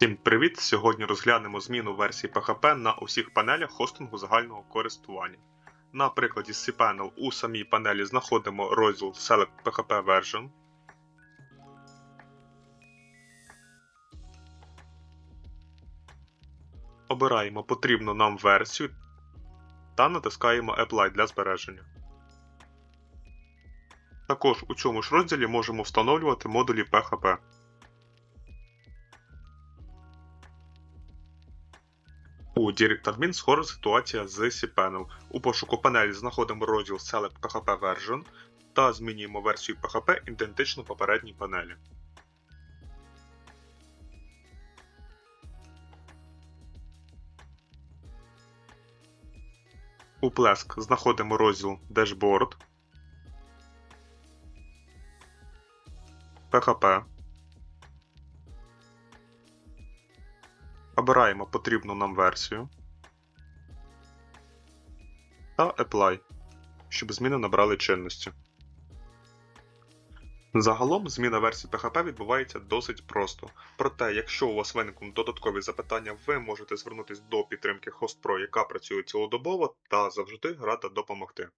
Всім привіт! Сьогодні розглянемо зміну версії PHP на усіх панелях хостингу загального користування. На прикладі cPanel у самій панелі знаходимо розділ Select PHP Version. Обираємо потрібну нам версію та натискаємо Apply для збереження. Також у цьому ж розділі можемо встановлювати модулі PHP. У DirectAdmin схожа ситуація з cPanel. У пошуку панелі знаходимо розділ Select PHP Version та змінюємо версію PHP ідентично попередній панелі. У Plesk знаходимо розділ Dashboard, PHP. Обираємо потрібну нам версію та Apply, щоб зміни набрали чинності. Загалом зміна версії PHP відбувається досить просто. Проте, якщо у вас виникнуть додаткові запитання, ви можете звернутися до підтримки HostPro, яка працює цілодобово та завжди рада допомогти.